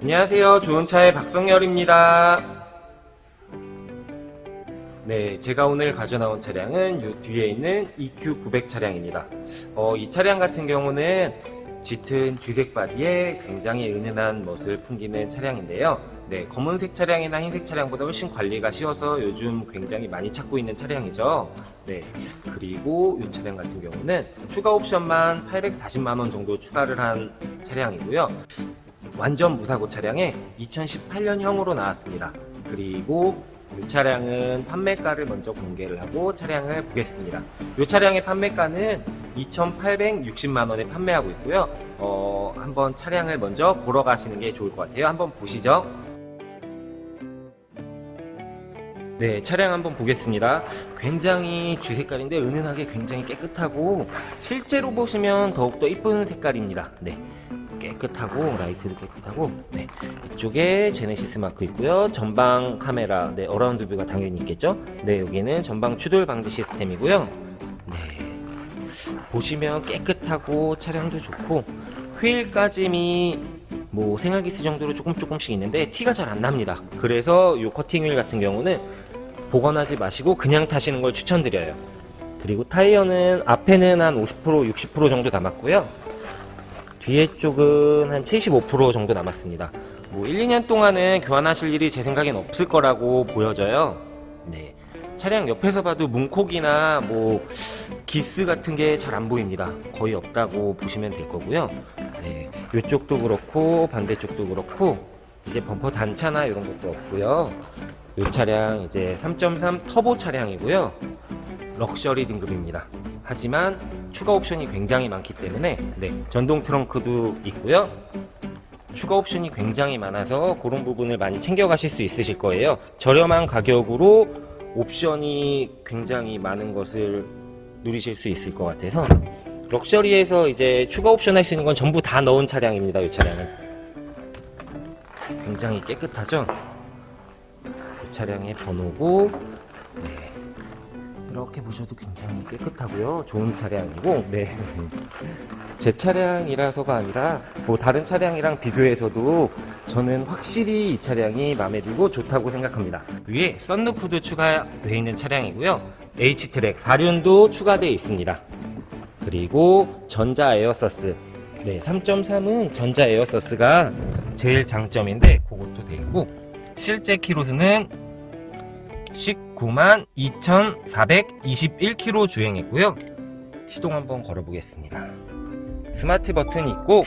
안녕하세요. 좋은 차의 박성열입니다. 네, 제가 오늘 가져 나온 차량은 이 뒤에 있는 EQ900 차량입니다. 어, 이 차량 같은 경우는 짙은 주색 바디에 굉장히 은은한 멋을 풍기는 차량인데요. 네, 검은색 차량이나 흰색 차량보다 훨씬 관리가 쉬워서 요즘 굉장히 많이 찾고 있는 차량이죠. 네, 그리고 이 차량 같은 경우는 추가 옵션만 840만 원 정도 추가를 한 차량이고요. 완전 무사고 차량에 2018년형으로 나왔습니다. 그리고 이 차량은 판매가를 먼저 공개를 하고 차량을 보겠습니다. 이 차량의 판매가는 2,860만 원에 판매하고 있고요. 어, 한번 차량을 먼저 보러 가시는 게 좋을 것 같아요. 한번 보시죠. 네, 차량 한번 보겠습니다. 굉장히 쥐 색깔인데 은은하게 굉장히 깨끗하고 실제로 보시면 더욱더 이쁜 색깔입니다. 네. 깨끗하고 라이트도 깨끗하고 네. 이쪽에 제네시스 마크 있고요. 전방 카메라, 네, 어라운드 뷰가 당연히 있겠죠. 네, 여기는 전방 추돌 방지 시스템이고요. 네. 보시면 깨끗하고 차량도 좋고 휠 까짐이 뭐 생활기스 정도로 조금 조금씩 있는데 티가 잘 안 납니다. 그래서 이 커팅 휠 같은 경우는 복원하지 마시고 그냥 타시는 걸 추천드려요. 그리고 타이어는 앞에는 한 50% 60% 정도 남았고요. 뒤에 쪽은 한 75% 정도 남았습니다. 뭐 1, 2년 동안은 교환하실 일이 제 생각엔 없을 거라고 보여져요. 네. 차량 옆에서 봐도 문콕이나 뭐 기스 같은 게 잘 안 보입니다. 거의 없다고 보시면 될 거고요. 네. 이쪽도 그렇고 반대쪽도 그렇고 이제 범퍼 단차나 이런 것도 없고요. 이 차량 이제 3.3 터보 차량이고요. 럭셔리 등급입니다. 하지만 추가 옵션이 굉장히 많기 때문에 네, 전동 트렁크도 있고요. 추가 옵션이 굉장히 많아서 그런 부분을 많이 챙겨가실 수 있으실 거예요. 저렴한 가격으로 옵션이 굉장히 많은 것을 누리실 수 있을 것 같아서 럭셔리에서 이제 추가 옵션 할 수 있는 건 전부 다 넣은 차량입니다. 이 차량은 굉장히 깨끗하죠. 이 차량의 번호고 네. 이렇게 보셔도 굉장히 깨끗하고요. 좋은 차량이고, 네. 제 차량이라서가 아니라, 뭐, 다른 차량이랑 비교해서도 저는 확실히 이 차량이 마음에 들고 좋다고 생각합니다. 위에 썬루프도 추가되어 있는 차량이고요. H트랙 4륜도 추가되어 있습니다. 그리고 전자 에어서스. 네, 3.3은 전자 에어서스가 제일 장점인데, 그것도 돼 있고, 실제 키로수는 19 만 2,421km 주행했고요. 시동 한번 걸어보겠습니다. 스마트 버튼이 있고.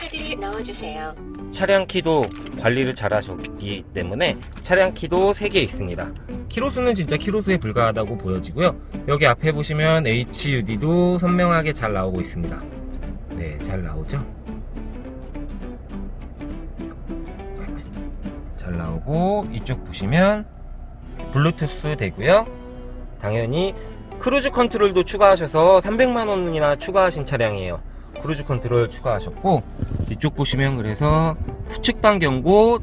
차량 키도 관리를 잘 하셨기 때문에 차량 키도 3개 있습니다. 키로수는 진짜 키로수에 불과하다고 보여지고요. 여기 앞에 보시면 HUD도 선명하게 잘 나오고 있습니다. 네, 잘 나오죠? 잘 나오고 이쪽 보시면 블루투스 되고요. 당연히 크루즈 컨트롤도 추가하셔서 300만 원이나 추가하신 차량이에요. 크루즈 컨트롤 추가하셨고 이쪽 보시면 그래서 후측방 경고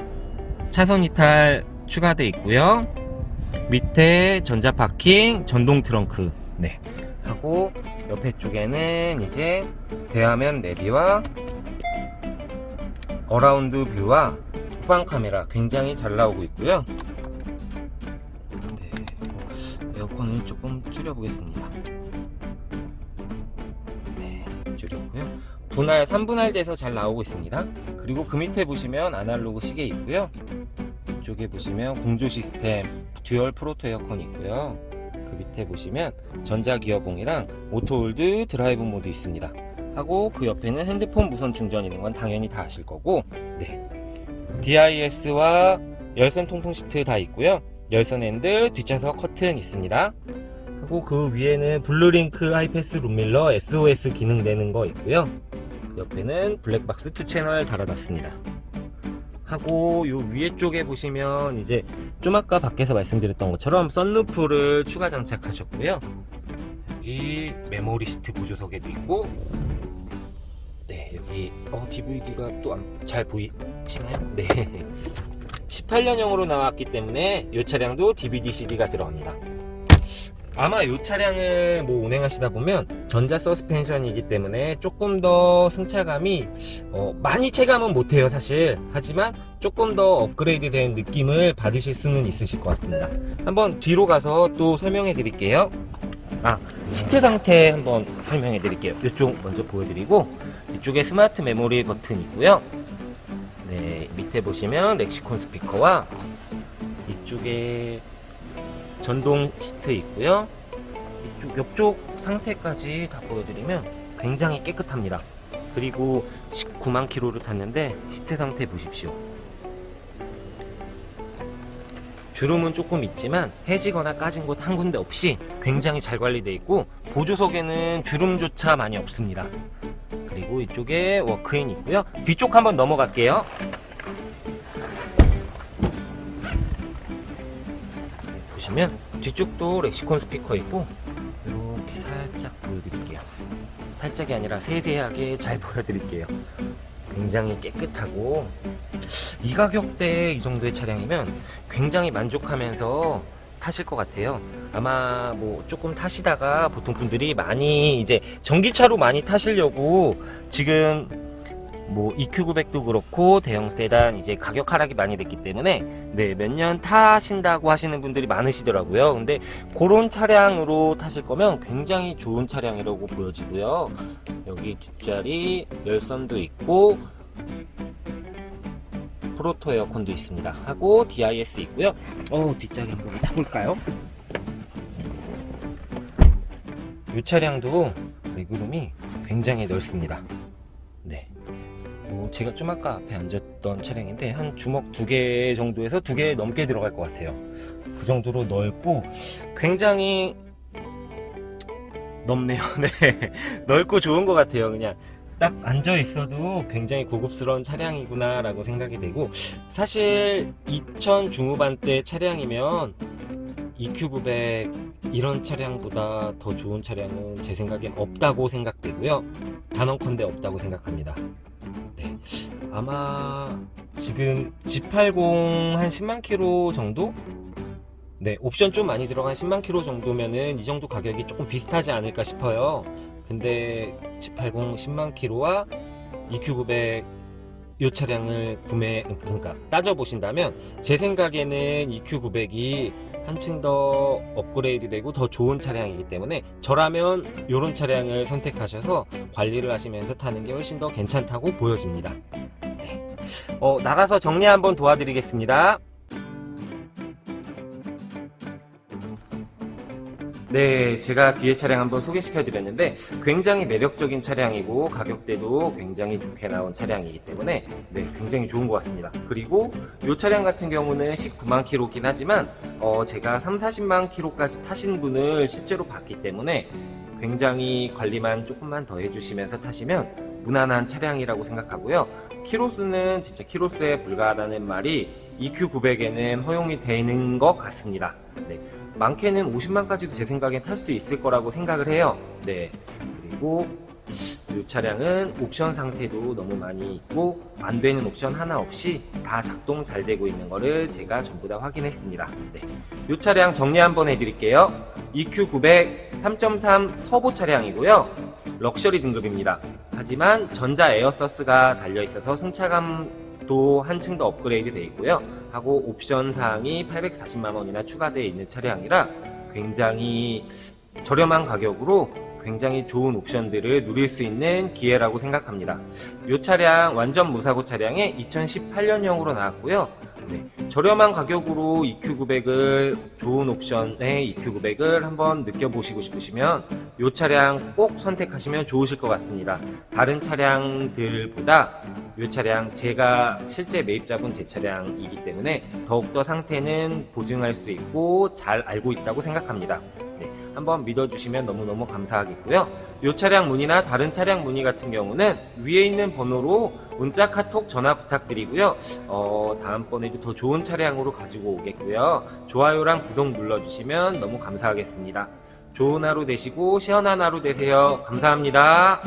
차선 이탈 추가돼 있고요. 밑에 전자 파킹, 전동 트렁크 네 하고 옆에 쪽에는 이제 대화면 내비와 어라운드 뷰와 후방 카메라 굉장히 잘 나오고 있고요. 줄여보겠습니다. 네, 줄였고요. 분할 3분할 돼서 잘 나오고 있습니다. 그리고 그 밑에 보시면 아날로그 시계 있고요. 이쪽에 보시면 공조 시스템 듀얼 프로토 에어컨이 있고요. 그 밑에 보시면 전자기어봉이랑 오토홀드 드라이브 모드 있습니다. 하고 그 옆에는 핸드폰 무선 충전 있는 건 당연히 다 아실 거고 네. DIS와 열선 통풍 시트 다 있고요. 열선 핸들, 뒷좌석 커튼 있습니다. 하고 그 위에는 블루링크 하이패스 룸밀러 SOS 기능 되는 거 있고요. 그 옆에는 블랙박스 2 채널 달아놨습니다. 하고 요 위에 쪽에 보시면 이제 좀 아까 밖에서 말씀드렸던 것처럼 썬루프를 추가 장착하셨고요. 여기 메모리 시트 보조석에도 있고 네 여기 어 DVD가 또 잘 보이시나요? 네 18년형으로 나왔기 때문에 이 차량도 DVD CD가 들어갑니다. 아마 이 차량을 뭐 운행하시다 보면 전자 서스펜션이기 때문에 조금 더 승차감이 어, 많이 체감은 못해요 사실. 하지만 조금 더 업그레이드 된 느낌을 받으실 수는 있으실 것 같습니다. 한번 뒤로 가서 또 설명해 드릴게요. 아 시트 상태 한번 설명해 드릴게요. 이쪽 먼저 보여드리고 이쪽에 스마트 메모리 버튼 있고요. 네 밑에 보시면 렉시콘 스피커와 이쪽에 전동 시트 있고요. 이쪽 옆쪽 상태까지 다 보여드리면 굉장히 깨끗합니다. 그리고 19만 킬로를 탔는데 시트 상태 보십시오. 주름은 조금 있지만 해지거나 까진 곳 한 군데 없이 굉장히 잘 관리되어 있고 보조석에는 주름조차 많이 없습니다. 그리고 이쪽에 워크인 있고요. 뒤쪽 한번 넘어갈게요. 보시면 뒤쪽도 렉시콘 스피커 있고 이렇게 살짝 보여드릴게요. 살짝이 아니라 세세하게 잘 보여드릴게요. 굉장히 깨끗하고 이 가격대에 이 정도의 차량이면 굉장히 만족하면서 타실 것 같아요. 아마 뭐 조금 타시다가 보통 분들이 많이 이제 전기차로 많이 타시려고 지금 뭐 EQ900도 그렇고 대형 세단 이제 가격 하락이 많이 됐기 때문에 네, 몇 년 타신다고 하시는 분들이 많으시더라고요. 근데 그런 차량으로 타실 거면 굉장히 좋은 차량이라고 보여지고요. 여기 뒷자리 열선도 있고 프로토 에어컨도 있습니다. 하고 DIS 있고요. 어, 뒷자리 한번 타볼까요? 이 차량도 레그룸이 굉장히 넓습니다. 제가 좀 아까 앞에 앉았던 차량인데 한 주먹 두 개 정도에서 두 개 넘게 들어갈 것 같아요. 그 정도로 넓고 굉장히 넓네요. 네, 넓고 좋은 것 같아요. 그냥 딱 앉아 있어도 굉장히 고급스러운 차량이구나 라고 생각이 되고 사실 2000 중후반대 차량이면 EQ900 이런 차량보다 더 좋은 차량은 제 생각엔 없다고 생각되고요. 단언컨대 없다고 생각합니다. 네. 아마 지금 G80 한 10만 킬로 정도? 네, 옵션 좀 많이 들어간 10만 킬로 정도면은 이 정도 가격이 조금 비슷하지 않을까 싶어요. 근데 G80 10만 킬로와 EQ900 이 차량을 구매 그러니까 따져 보신다면 제 생각에는 EQ900이 한층 더 업그레이드 되고 더 좋은 차량이기 때문에 저라면 이런 차량을 선택하셔서 관리를 하시면서 타는 게 훨씬 더 괜찮다고 보여집니다. 네. 어, 나가서 정리 한번 도와드리겠습니다. 네, 제가 뒤에 차량 한번 소개시켜 드렸는데 굉장히 매력적인 차량이고 가격대도 굉장히 좋게 나온 차량이기 때문에 네, 굉장히 좋은 것 같습니다. 그리고 이 차량 같은 경우는 19만 킬로긴 하지만 어, 제가 3, 40만 킬로까지 타신 분을 실제로 봤기 때문에 굉장히 관리만 조금만 더 해주시면서 타시면 무난한 차량이라고 생각하고요. 키로수는 진짜 키로수에 불과하다는 말이 EQ900에는 허용이 되는 것 같습니다. 네. 많게는 50만까지도 제 생각엔 탈 수 있을 거라고 생각을 해요. 네. 그리고 이 차량은 옵션 상태도 너무 많이 있고 안 되는 옵션 하나 없이 다 작동 잘 되고 있는 거를 제가 전부 다 확인했습니다. 네. 이 차량 정리 한번 해드릴게요. EQ900 3.3 터보 차량이고요. 럭셔리 등급입니다. 하지만 전자 에어서스가 달려 있어서 승차감 도 한층 더 업그레이드 되어 있고요. 하고 옵션 사항이 840만 원이나 추가되어 있는 차량이라 굉장히 저렴한 가격으로 굉장히 좋은 옵션들을 누릴 수 있는 기회라고 생각합니다. 이 차량 완전 무사고 차량에 2018년형으로 나왔고요. 네, 저렴한 가격으로 EQ900을 좋은 옵션의 EQ900을 한번 느껴보시고 싶으시면 이 차량 꼭 선택하시면 좋으실 것 같습니다. 다른 차량들보다 이 차량 제가 실제 매입자분 제 차량이기 때문에 더욱더 상태는 보증할 수 있고 잘 알고 있다고 생각합니다. 네, 한번 믿어주시면 너무너무 감사하겠고요. 이 차량 문의나 다른 차량 문의 같은 경우는 위에 있는 번호로 문자, 카톡, 전화 부탁드리고요. 어, 다음번에도 더 좋은 차량으로 가지고 오겠고요. 좋아요랑 구독 눌러주시면 너무 감사하겠습니다. 좋은 하루 되시고 시원한 하루 되세요. 감사합니다.